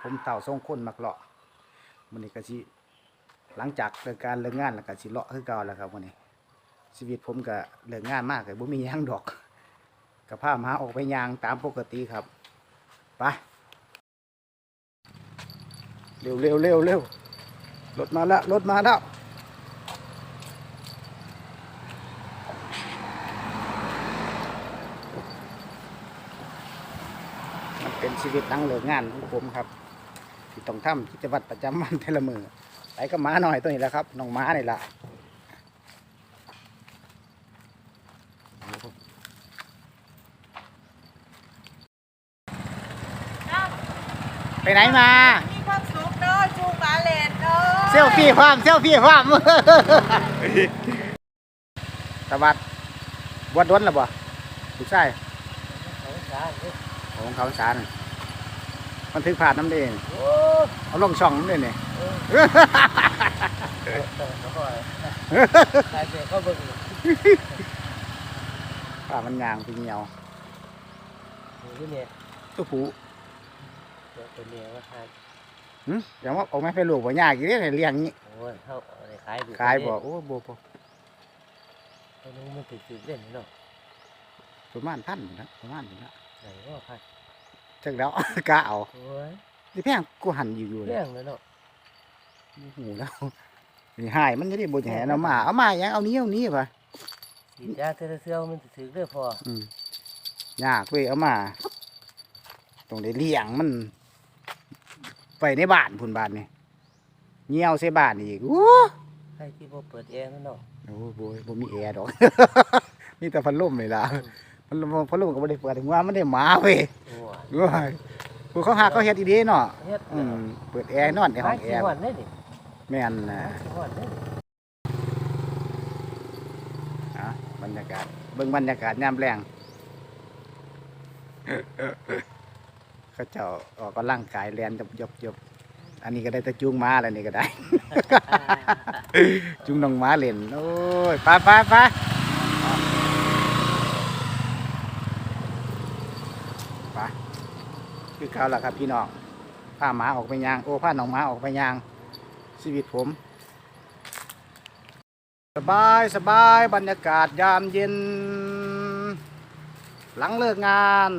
ผมเต่าทรงคนมักเลาะมันนี่ก็สิหลังจากเลิกการเลิกงานแล้วก็สิเลาะคือเก่าแล้วครับวันนี้ชีวิตผมก็เลิกงานมากเลยบ่มีหยังดอกก็พามาออกไปยางตามปกติครับไปเร็วเร็วเร็วเร็วรถมาแล้วรถมาแล้ว เป็นชีวิตหลังเลิกงานของผมครับที่ต้องทำกิจวัตรประจำวันแต่ละมือไปก็ม้าหน่อยตัวนี้แหละครับน้องม้านี่แหละไปไหนมา มีความสุขเด้อจูงหมาเลนเด้อเซลฟี่ความเซลฟี่ความตะวัดวัดดวนหรือบ่ผู้ชายเขาสาธุ ของเขาสารมันถือผ่านน้ำเองโอ้เอาลงช่องน้ำเองนี่เขาคอยตายเสียเขาเบิ่งป่ามันยางไปเหี่ยวอยู่เนี่ยตัวผูเดี๋ยวตัวเนี้ยว่าขายหึอย่างว่าออกมาเป็นลูกบ่ยากอีกเด้เลี้ยงนี้โอ้ยเขาเอาไปขายดูขายบ่โอ้บ่บ่ตัวนึงมันติดติดเล่นเนาะประมาณพันอยู่นะประมาณอยู่นะ ไหนว่าพันจักแล้วกะเอาโอ้ยสิแพงกูหันอยู่อยู่เลยเรื่องเลยเนาะหูแล้วนี่หายมันจะได้บ่แหนเอามาเอามายังเอานี้เอานี้ป่ะฉีดยาเทอเซียวมันจะถือเรื่องพออืมยากเว้ยเอามาต้องได้เลี้ยงมัน ไปในบ้านพุ่นบ้านนี่เหี่ยวใส่บ้านอีกโอ้ใครที่บ่เปิดแอร์มันเนาะโอ้โหบ่มีแอร์ดอก มีแต่พัดลมเลยล่ะ พัดลมพัดลมก็บ่ได้เปิดถึงว่ามันได้หมาเว้ยโอ้ยโอ้ยผู้เขาหาเขาเฮ็ดอีเด้เนาะเฮ็ดอืมเปิดแอร์นอนในห้องแอขายร์ขี้วันได้ดิแม่นนะขายขี้วันได้ดิอะบรรยากาศเบิ่งบรรยากาศยามแรงเขาเจ้าออกกำลังกายแลนยบยบยบอันนี้ก็ได้แต่จูงม้าแล้วนี่ก็ได้ จูงน้องม้าเล่นโอ้ยไปไปไปไป คือเขาล่ะครับพี่น้องพาหมาออกไปยางโอ้พาหนองหมาออกไปยางชีวิตผม สบายสบายบรรยากาศยามเย็น หลังเลิกงาน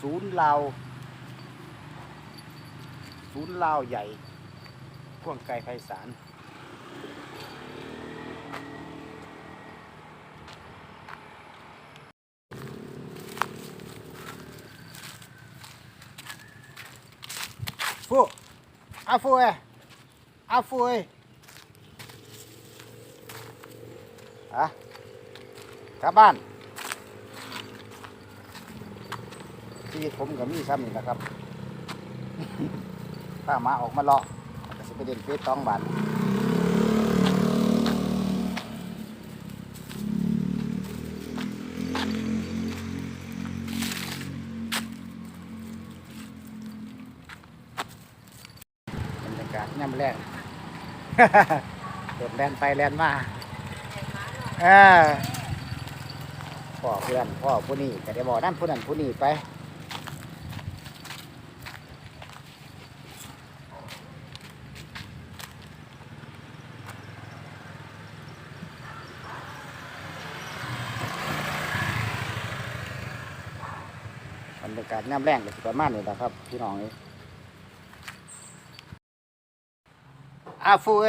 ศูนย์ลาศูนย์ลาวใหญ่พ่วงไกลไพศาล ฟูอาฟูเออาฟูเออะกลับบ้านชีวิตผมกับมีซ้ำนี่แหละครับ ถ้าหมาออกมาเลาะก็จะไปเด่นเฟสตองบาน กาศย่ำแรงเดินแลนไปแลนมาเออพ่อเพื่อนพ่อผู้นี้แต่ได้บอกนั่นผู้นั้นผู้นี้ไปบรรยากาศย่ำแรงก็ประมาณนี้แหละครับ พี่น้องเอาฟูเอ